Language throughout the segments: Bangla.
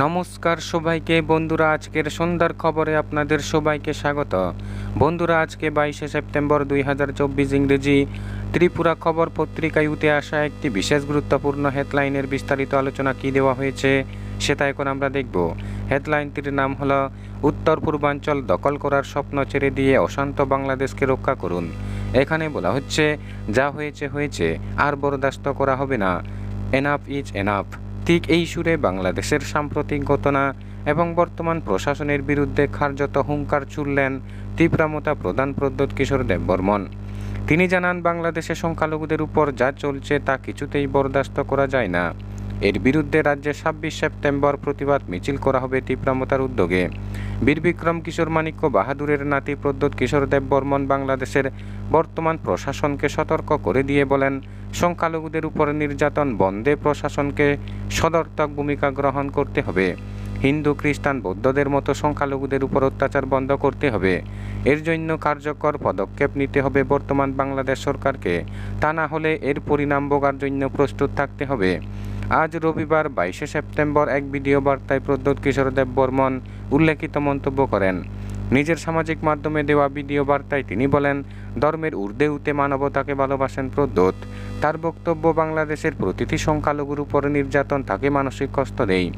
নমস্কার সবাইকে, বন্ধুরা, আজকের সন্ধ্যার খবরে আপনাদের সবাইকে স্বাগত। বন্ধুরা, আজকে বাইশে সেপ্টেম্বর দুই হাজার চব্বিশ ইংরেজি ত্রিপুরা খবর পত্রিকায় উঠে আসা একটি বিশেষ গুরুত্বপূর্ণ হেডলাইনের বিস্তারিত আলোচনা কি দেওয়া হয়েছে, সেটা এখন আমরা দেখব। হেডলাইনটির নাম হলো, উত্তর পূর্বাঞ্চল দখল করার স্বপ্ন ছেড়ে দিয়ে অশান্ত বাংলাদেশকে রক্ষা করুন। এখানে বলা হচ্ছে, যা হয়েছে হয়েছে, আর বরদাস্ত করা হবে না। এনাফ ইজ এনাফ ঠিক এই সুরে বাংলাদেশের সাম্প্রতিক ঘটনা এবং বর্তমান প্রশাসনের বিরুদ্ধে কার্যত হুঙ্কার ছুড়লেন তীব্রামতা প্রধান প্রদ্যোৎ কিশোর দেববর্মন। তিনি জানান, বাংলাদেশে সংখ্যালঘুদের উপর যা চলছে তা কিছুতেই বরদাস্ত করা যায় না। এর বিরুদ্ধে রাজ্যে ছাব্বিশ সেপ্টেম্বর প্রতিবাদ মিছিল করা হবে তীব্রামতার উদ্যোগে। বীর বিক্রম কিশোর মাণিক্য বাহাদুরের নাতি প্রদ্যোৎ কিশোর দেব বর্মন বাংলাদেশের বর্তমান প্রশাসনকে সতর্ক করে দিয়ে বলেন, সংখ্যালঘুদের উপর নির্যাতন বন্ধে প্রশাসনকে সদর্থক ভূমিকা গ্রহণ করতে হবে। হিন্দু, খ্রিস্টান, বৌদ্ধদের মতো সংখ্যালঘুদের উপর অত্যাচার বন্ধ করতে হবে। এর জন্য কার্যকর পদক্ষেপ নিতে হবে বর্তমান বাংলাদেশ সরকারকে। তা না হলে এর পরিণাম ভোগার জন্য প্রস্তুত থাকতে হবে। আজ রবিবার বাইশে সেপ্টেম্বর এক ভিডিও বার্তায় প্রদ্যোৎ কিশোর দেব বর্মন উল্লেখিত মন্তব্য করেন। নিজের সামাজিক মাধ্যমে দেওয়া ভিডিও বার্তায় তিনি বলেন, ধর্মের ঊর্ধ্বে উঠে মানবতাকে ভালোবাসেন প্রদ্যোৎ। তার বক্তব্য বাংলাদেশের প্রতিটি সংখ্যালঘুর উপর নির্যাতন তাকে মানসিক কষ্ট দেয়।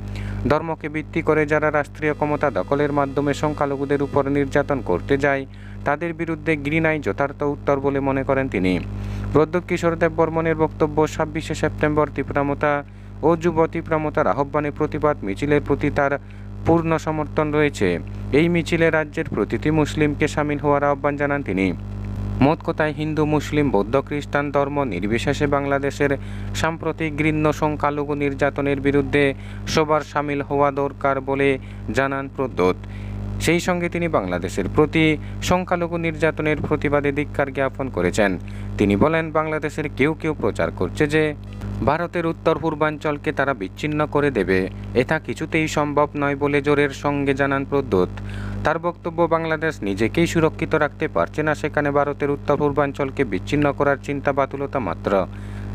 ধর্মকে ভিত্তি করে যারা রাষ্ট্রীয় ক্ষমতা দখলের মাধ্যমে সংখ্যালঘুদের উপর নির্যাতন করতে যায়, তাদের বিরুদ্ধে ঘৃণাই যথার্থ উত্তর বলে মনে করেন তিনি। প্রদ্যোৎ কিশোর দেব বর্মনের বক্তব্য ছাব্বিশে সেপ্টেম্বর তীব্রামতা ও যুব তীব্রামতার আহ্বানে প্রতিবাদ, মিছিলের প্রতি তার পূর্ণ সমর্থন রয়েছে। এই মিছিলে রাজ্যের প্রতিটি মুসলিমকে সামিল হওয়ার আহ্বান জানান তিনি। মোট কথায়, হিন্দু, মুসলিম, বৌদ্ধ, খ্রিস্টান ধর্ম নির্বিশেষে বাংলাদেশের সাম্প্রতিক ঘৃণ্য সংখ্যালঘু নির্যাতনের বিরুদ্ধে সবার সামিল হওয়া দরকার বলে জানান প্রদ্যোত। সেই সঙ্গে তিনি বাংলাদেশের প্রতি সংখ্যালঘু নির্যাতনের প্রতিবাদে ধিক্কার জ্ঞাপন করেছেন। তিনি বলেন, বাংলাদেশের কেউ কেউ প্রচার করছে যে ভারতের উত্তর পূর্বাঞ্চলকে তারা বিচ্ছিন্ন করে দেবে। এটা কিছুতেই সম্ভব নয় বলে জোরের সঙ্গে জানান প্রদ্যোৎ। তার বক্তব্য, বাংলাদেশ নিজেকেই সুরক্ষিত রাখতে পারছে না সেখানে ভারতের উত্তর পূর্বাঞ্চলকে বিচ্ছিন্ন করার চিন্তা বাতুলতা মাত্র।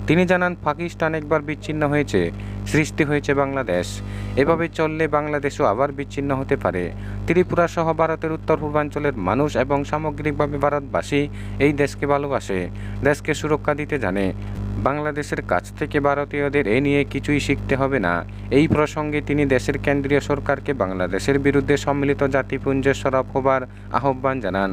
তিনি জানান, পাকিস্তান একবার বিচ্ছিন্ন হয়েছে, সৃষ্টি হয়েছে বাংলাদেশ। এভাবে চললে বাংলাদেশও আবার বিচ্ছিন্ন হতে পারে। ত্রিপুরা সহ ভারতের উত্তর পূর্বাঞ্চলের মানুষ এবং সামগ্রিকভাবে ভারতবাসী এই দেশকে ভালোবাসে। দেশকে সুরক্ষা দিতে জানে। বাংলাদেশের কাছ থেকে ভারতীয়দের এ নিয়ে কিছুই শিখতে হবে না। এই প্রসঙ্গে তিনি দেশের কেন্দ্রীয় সরকারকে বাংলাদেশের বিরুদ্ধে সম্মিলিত জাতিপুঞ্জের সরব হবার আহ্বান জানান।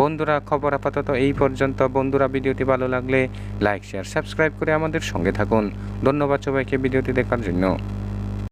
বন্ধুরা, খবর আপাতত এই পর্যন্ত। বন্ধুরা, ভিডিওটি ভালো লাগলে লাইক, শেয়ার, সাবস্ক্রাইব করে আমাদের সঙ্গে থাকুন। ধন্যবাদ সবাইকে ভিডিওটি দেখার জন্য।